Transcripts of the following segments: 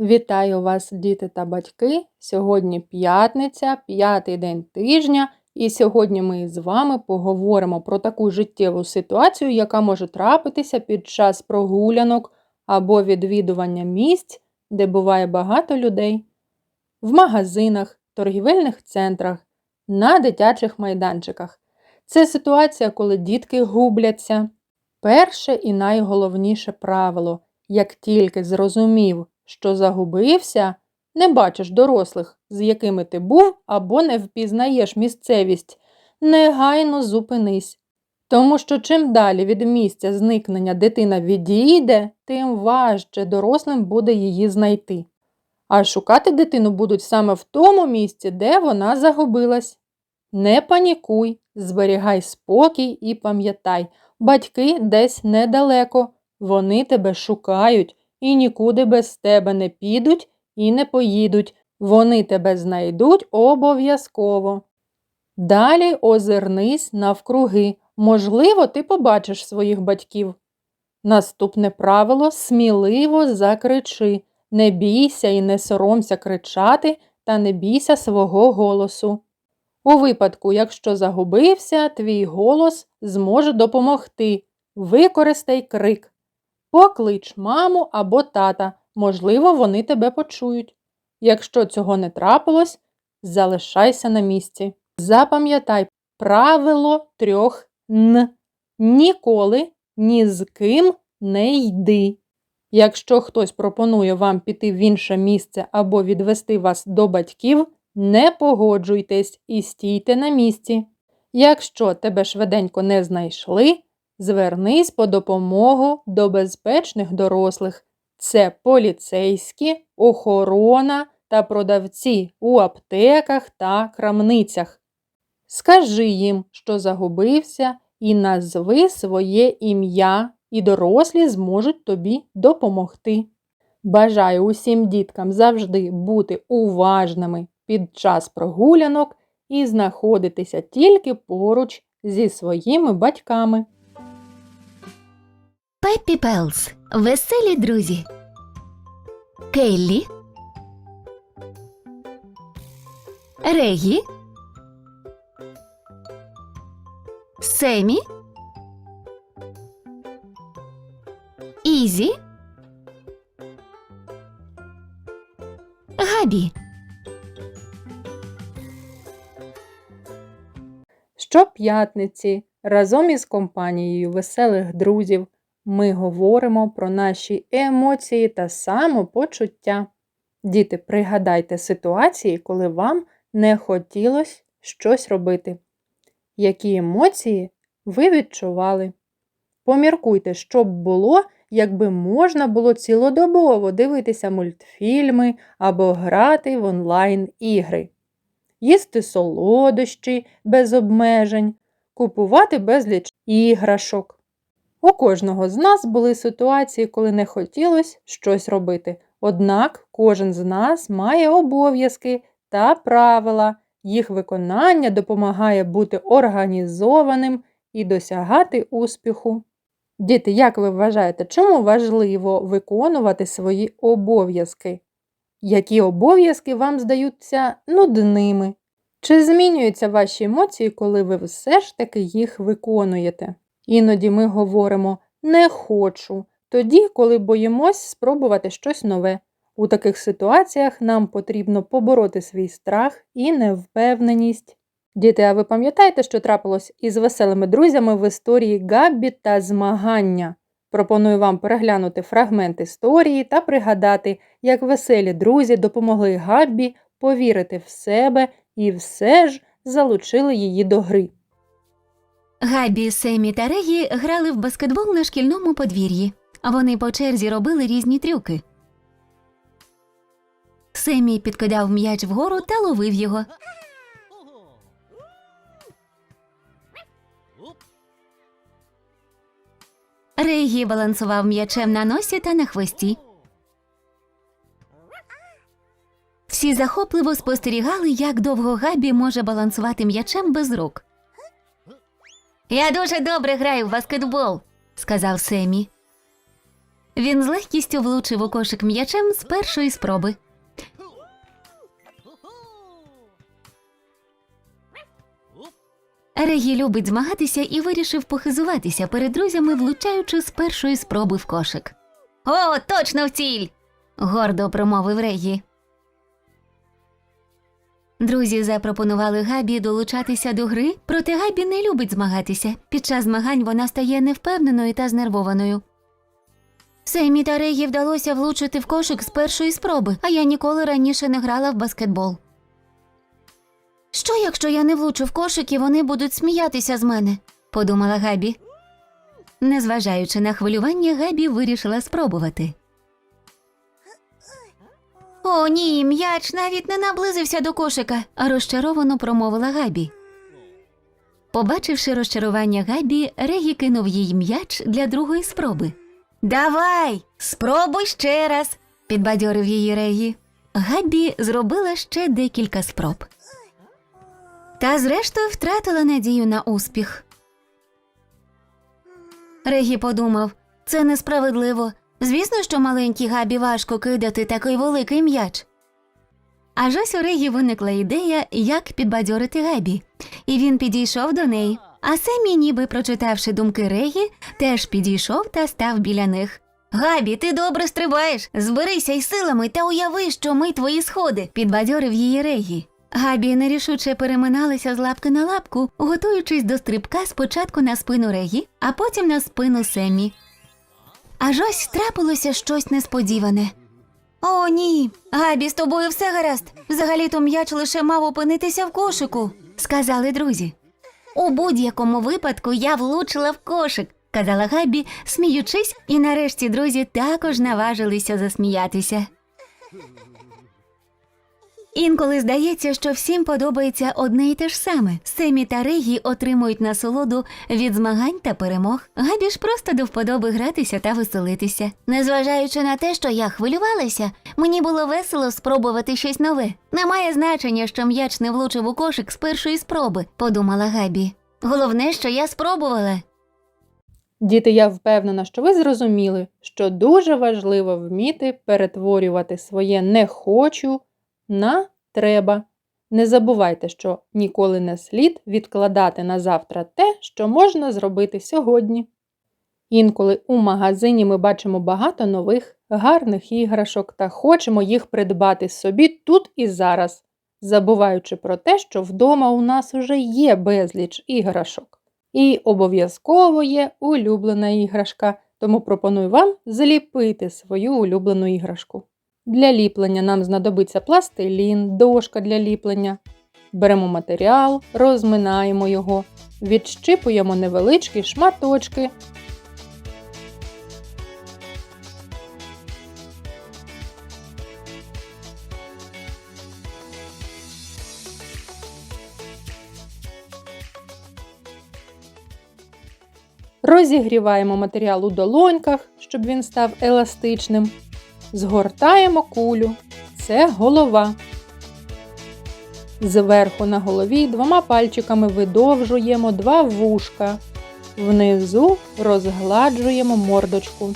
Вітаю вас, діти та батьки! Сьогодні п'ятниця, п'ятий день тижня, і сьогодні ми з вами поговоримо про таку життєву ситуацію, яка може трапитися під час прогулянок або відвідування місць, де буває багато людей, в магазинах, торгівельних центрах, на дитячих майданчиках. Це ситуація, коли дітки губляться. Перше і найголовніше правило як тільки зрозумів, що загубився, не бачиш дорослих, з якими ти був, або не впізнаєш місцевість, негайно зупинись. Тому що чим далі від місця зникнення дитина відійде, тим важче дорослим буде її знайти. А шукати дитину будуть саме в тому місці, де вона загубилась. Не панікуй, зберігай спокій і пам'ятай, батьки десь недалеко, вони тебе шукають і нікуди без тебе не підуть і не поїдуть. Вони тебе знайдуть обов'язково. Далі озирнись навкруги. Можливо, ти побачиш своїх батьків. Наступне правило сміливо закричи. Не бійся і не соромся кричати, та не бійся свого голосу. У випадку, якщо загубився, твій голос зможе допомогти. Використай крик. Поклич маму або тата, можливо, вони тебе почують. Якщо цього не трапилось, залишайся на місці. Запам'ятай правило трьох Н. Ніколи ні з ким не йди. Якщо хтось пропонує вам піти в інше місце або відвести вас до батьків, не погоджуйтесь і стійте на місці. Якщо тебе швиденько не знайшли, звернись по допомогу до безпечних дорослих. Це поліцейські, охорона та продавці у аптеках та крамницях. Скажи їм, що загубився, і назви своє ім'я, і дорослі зможуть тобі допомогти. Бажаю усім діткам завжди бути уважними під час прогулянок і знаходитися тільки поруч зі своїми батьками. Пеппі Пелс. Веселі друзі. Келлі. Регі. Семі. Ізі. Габі. Щоп'ятниці разом із компанією веселих друзів ми говоримо про наші емоції та самопочуття. Діти, пригадайте ситуації, коли вам не хотілося щось робити. Які емоції ви відчували? Поміркуйте, що б було, якби можна було цілодобово дивитися мультфільми або грати в онлайн-ігри, їсти солодощі без обмежень, купувати безліч іграшок. У кожного з нас були ситуації, коли не хотілося щось робити. Однак кожен з нас має обов'язки та правила, їх виконання допомагає бути організованим і досягати успіху. Діти, як ви вважаєте, чому важливо виконувати свої обов'язки? Які обов'язки вам здаються нудними? Чи змінюються ваші емоції, коли ви все ж таки їх виконуєте? Іноді ми говоримо не хочу, тоді, коли боїмось спробувати щось нове. У таких ситуаціях нам потрібно побороти свій страх і невпевненість. Діти, а ви пам'ятаєте, що трапилось із веселими друзями в історії Габбі та змагання? Пропоную вам переглянути фрагмент історії та пригадати, як веселі друзі допомогли Габбі повірити в себе і все ж залучили її до гри. Габі, Семі та Регі грали в баскетбол на шкільному подвір'ї, вони по черзі робили різні трюки. Семі підкидав м'яч вгору та ловив його. Регі балансував м'ячем на носі та на хвості. Всі захопливо спостерігали, як довго Габі може балансувати м'ячем без рук. Я дуже добре граю в баскетбол, сказав Семі. Він з легкістю влучив у кошик м'ячем з першої спроби. Регі любить змагатися і вирішив похизуватися перед друзями, влучаючи з першої спроби в кошик. О, точно в ціль! гордо промовив Регі. Друзі запропонували Габі долучатися до гри, проте Габі не любить змагатися. Під час змагань вона стає невпевненою та знервованою. Семі та Регі вдалося влучити в кошик з першої спроби, а я ніколи раніше не грала в баскетбол. Що, якщо я не влучу в кошик і вони будуть сміятися з мене? подумала Габі. Незважаючи на хвилювання, Габі вирішила спробувати. О, ні, м'яч навіть не наблизився до кошика, розчаровано промовила Габі. Побачивши розчарування Габі, Регі кинув їй м'яч для другої спроби. Давай, спробуй ще раз, підбадьорив її Регі. Габі зробила ще декілька спроб. Та зрештою втратила надію на успіх. Регі подумав, це несправедливо. Звісно, що маленькій Габі важко кидати такий великий м'яч. Аж ось у Регі виникла ідея, як підбадьорити Габі, і він підійшов до неї. А Семі, ніби прочитавши думки Регі, теж підійшов та став біля них. Габі, ти добре стрибаєш. Зберися із силами та уяви, що ми твої сходи, підбадьорив її Регі. Габі нерішуче переминалися з лапки на лапку, готуючись до стрибка спочатку на спину Регі, а потім на спину Семі. Аж ось трапилося щось несподіване. О, ні. Габі, з тобою все гаразд. Взагалі-то м'яч лише мав опинитися в кошику, сказали друзі. У будь-якому випадку я влучила в кошик, казала Габі, сміючись, і нарешті друзі також наважилися засміятися. Інколи здається, що всім подобається одне й те ж саме. Семі та Регі отримують насолоду від змагань та перемог. Габі ж просто до вподоби гратися та веселитися. Незважаючи на те, що я хвилювалася, мені було весело спробувати щось нове. Немає значення, що м'яч не влучив у кошик з першої спроби, подумала Габі. Головне, що я спробувала. Діти, я впевнена, що ви зрозуміли, що дуже важливо вміти перетворювати своє не хочу на треба. Не забувайте, що ніколи не слід відкладати на завтра те, що можна зробити сьогодні. Інколи у магазині ми бачимо багато нових, гарних іграшок та хочемо їх придбати собі тут і зараз, забуваючи про те, що вдома у нас уже є безліч іграшок. І обов'язково є улюблена іграшка, тому пропоную вам зліпити свою улюблену іграшку. Для ліплення нам знадобиться пластилін, дошка для ліплення. Беремо матеріал, розминаємо його, відщипуємо невеличкі шматочки. Розігріваємо матеріал у долоньках, щоб він став еластичним. Згортаємо кулю. Це голова. Зверху на голові двома пальчиками видовжуємо два вушка. Внизу розгладжуємо мордочку.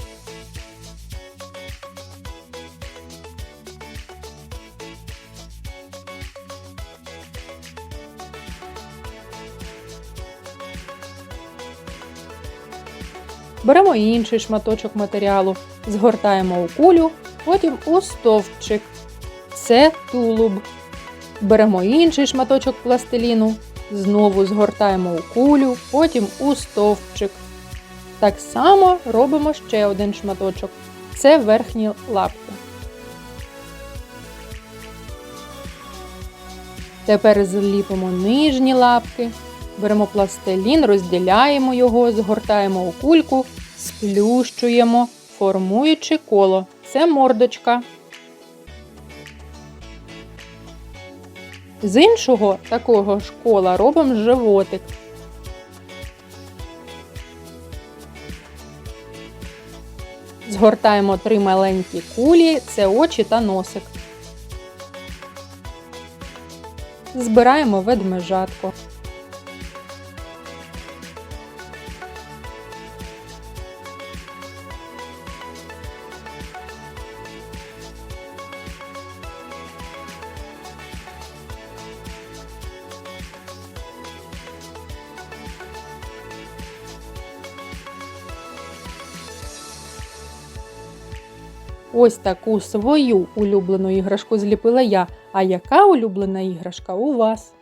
Беремо інший шматочок матеріалу, згортаємо у кулю, потім у стовпчик. Це тулуб. Беремо інший шматочок пластиліну, знову згортаємо у кулю, потім у стовпчик. Так само робимо ще один шматочок. Це верхні лапки. Тепер зліпимо нижні лапки. Беремо пластилін, розділяємо його, згортаємо у кульку, сплющуємо, формуючи коло. Це мордочка. З іншого такого ж кола робимо животик. Згортаємо три маленькі кулі, це очі та носик. Збираємо ведмежатко. Ось таку свою улюблену іграшку зліпила я. А яка улюблена іграшка у вас?